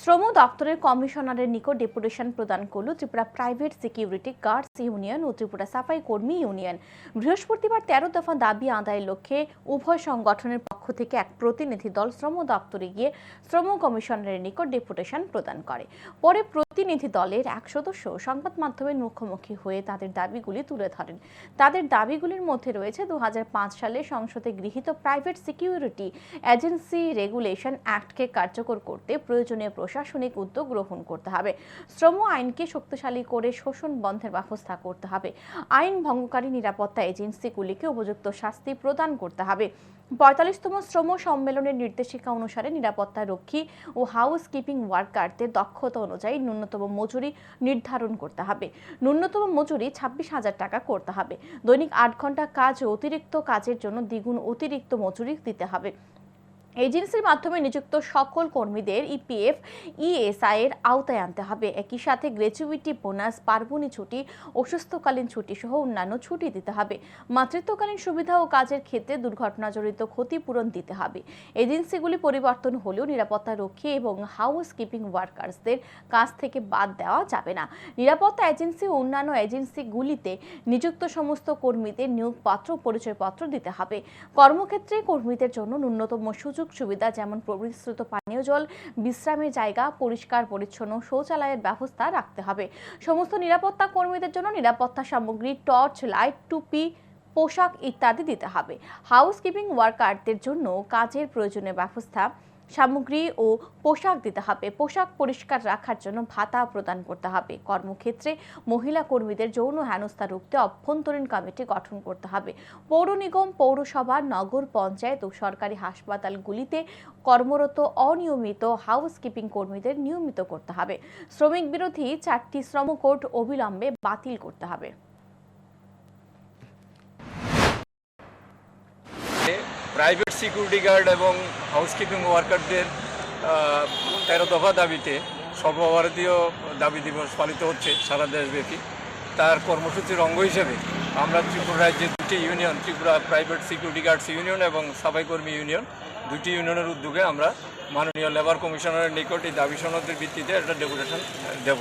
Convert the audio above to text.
শ্রম দপ্তরের কমিশনারের নিকট ডেপুটেশন প্রদান করল Tripura private security guards union ও ত্রিপুরা সাফাই কর্মী ইউনিয়ন। বৃহস্পতিবার তেরো দফা দাবি আদায়ের লক্ষ্যে উভয় সংগঠনের পক্ষ থেকে এক প্রতিনিধি দল শ্রম দপ্তরে গিয়ে শ্রম কমিশনারের নিকট ডেপুটেশন প্রদান করে। পরে প্রতিনিধি দলের এক সদস্য সংবাদ মাধ্যমের মুখোমুখি হয়ে তাদের দাবিগুলি তুলে ধরেন। তাদের দাবিগুলির মধ্যে রয়েছে দু সালে সংসদে গৃহীত প্রাইভেট সিকিউরিটি এজেন্সি রেগুলেশন অ্যাক্টকে কার্যকর করতে প্রয়োজনীয় প্রশাসনিক উদ্যোগ গ্রহণ করতে হবে। শ্রম আইনকে শক্তিশালী করে শোষণ বন্ধের ব্যবস্থা করতে হবে। আইন ভঙ্গকারী নিরাপত্তা এজেন্সিগুলিকে উপযুক্ত শাস্তি প্রদান করতে হবে। পঁয়তাল্লিশতম শ্রম সম্মেলনের নির্দেশিকা অনুসারে নিরাপত্তা রক্ষী ও হাউস কিপিং ওয়ার্কারদের দক্ষতা অনুযায়ী ন্যূনতম মজুরি নির্ধারণ করতে হবে। ন্যূনতম মজুরি ছাব্বিশ হাজার টাকা করতে হবে। দৈনিক আট ঘণ্টা কাজ অতিরিক্ত কাজের জন্য দ্বিগুণ অতিরিক্ত মজুরি দিতে হবে। এজেন্সির মাধ্যমে নিযুক্ত সকল কর্মীদের ইপিএফ, ইএসআই এর আওতায় আনতে হবে। একই সাথে গ্র্যাচুইটি বোনাস পার্বণী ছুটি, অসুস্থকালীন ছুটি সহ অন্যান্য ছুটি দিতে হবে। মাতৃত্বকালীন সুবিধা ও কাজের ক্ষেত্রে দুর্ঘটনাজনিত ক্ষতিপূরণ দিতে হবে। এজেন্সিগুলি পরিবর্তন হলেও নিরাপত্তা রক্ষী এবং হাউস কিপিং ওয়ার্কার্সদের কাছ থেকে বাদ দেওয়া যাবে না। নিরাপত্তা এজেন্সি ও অন্যান্য এজেন্সিগুলিতে নিযুক্ত সমস্ত কর্মীদের নিয়োগপত্র পরিচয়পত্র দিতে হবে। কর্মক্ষেত্রে কর্মীদের জন্য ন্যূনতম সুযোগ সুবিধা যেমন প্রবিস্তৃত পানীয় জল, বিশ্রামের জায়গা, পরিষ্কার, পরিচ্ছন্ন, শৌচালয়ের ব্যবস্থা রাখতে হবে। সমস্ত নিরাপত্তা কর্মীদের জন্য নিরাপত্তা সামগ্রী, টর্চ, লাইট, টুপি, পোশাক ইত্যাদি দিতে হবে। হাউস কিপিং ওয়ার্কারদের জন্য কাজের প্রয়োজনীয় ব্যবস্থা সামগ্রী ও পোশাক দিতে হবে। পোশাক পরিষ্কার রাখার জন্য ভাতা প্রদান করতে হবে। কর্মক্ষেত্রে মহিলা কর্মীদের যৌন হেনস্থা রুখতে অভ্যন্তরীণ কমিটি গঠন করতে হবে। পৌর নিগম, পৌরসভা, নগর পঞ্চায়েত ও সরকারি হাসপাতালগুলিতে কর্মরত অনিয়মিত হাউস কিপিং কর্মীদের নিয়মিত করতে হবে। শ্রমিক বিরোধী চারটি শ্রম কোড অবিলম্বে বাতিল করতে হবে। প্রাইভেট সিকিউরিটি গার্ড এবং হাউসকিপিং ওয়ার্কারদের তেরো দফা দাবিতে সর্বভারতীয় দাবি দিবস পালিত হচ্ছে সারা দেশব্যাপী। তার কর্মসূচির অঙ্গ হিসেবে আমরা ত্রিপুরা রাজ্যের দুটি union, Tripura private security guards union এবং সাফাই কর্মী ইউনিয়ন, দুটি ইউনিয়নের উদ্যোগে আমরা মাননীয় লেবার কমিশনারের নিকট এই দাবি সনদের ভিত্তিতে একটা ডেপুটেশন দেব।